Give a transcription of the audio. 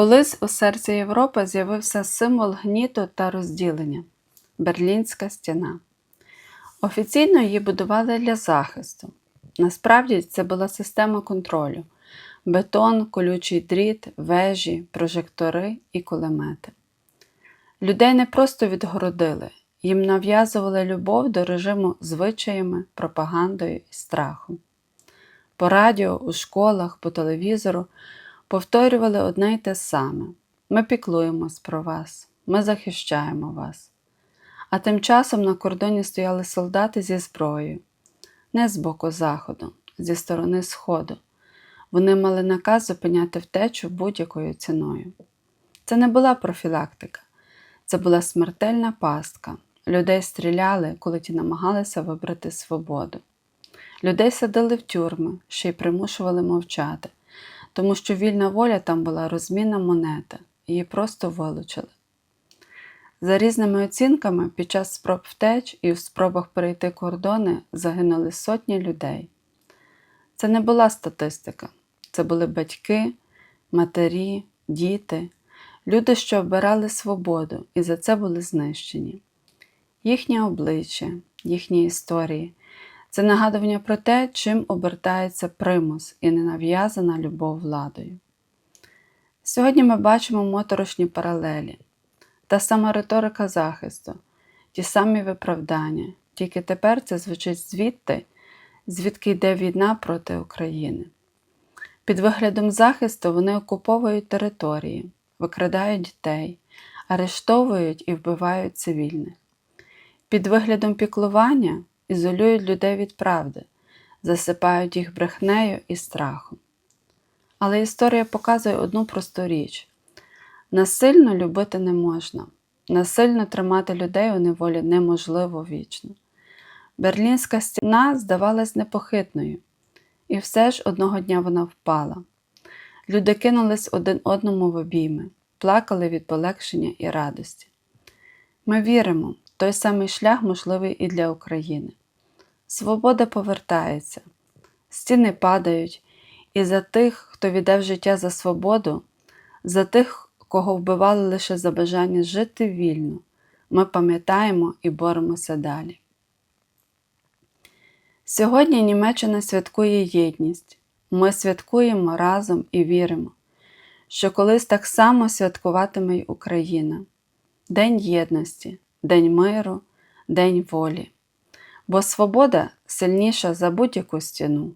Колись у серці Європи з'явився символ гніту та розділення Берлінська стіна. Офіційно її будували для захисту. Насправді це була система контролю: бетон, колючий дріт, вежі, прожектори і кулемети. Людей не просто відгородили, їм нав'язували любов до режиму звичаями, пропагандою і страхом. По радіо, у школах, по телевізору повторювали одне й те саме: ми піклуємось про вас, ми захищаємо вас. А тим часом на кордоні стояли солдати зі зброєю, не з боку заходу, зі сторони Сходу. Вони мали наказ зупиняти втечу будь-якою ціною. Це не була профілактика, це була смертельна пастка. Людей стріляли, коли ті намагалися вибрати свободу. Людей садили в тюрми, ще й примушували мовчати, тому що вільна воля там була розмінна монета, її просто вилучили. За різними оцінками, під час спроб втеч і в спробах перейти кордони загинули сотні людей. Це не була статистика, це були батьки, матері, діти, люди, що обирали свободу і за це були знищені. Їхнє обличчя, їхні історії це нагадування про те, чим обертається примус і ненав'язана любов владою. Сьогодні ми бачимо моторошні паралелі, та сама риторика захисту, ті самі виправдання, тільки тепер це звучить звідти, звідки йде війна проти України. Під виглядом захисту вони окуповують території, викрадають дітей, арештовують і вбивають цивільних. Під виглядом піклування ізолюють людей від правди, засипають їх брехнею і страхом. Але історія показує одну просту річ: насильно любити не можна, насильно тримати людей у неволі неможливо вічно. Берлінська стіна здавалась непохитною, і все ж одного дня вона впала. Люди кинулись один одному в обійми, плакали від полегшення і радості. Ми віримо, той самий шлях можливий і для України. Свобода повертається, стіни падають, і за тих, хто віддав життя за свободу, за тих, кого вбивали лише за бажання жити вільно, ми пам'ятаємо і боремося далі. Сьогодні Німеччина святкує єдність. Ми святкуємо разом і віримо, що колись так само святкуватиме й Україна День єдності, День миру, День волі. Бо свобода сильніша за будь-яку стіну.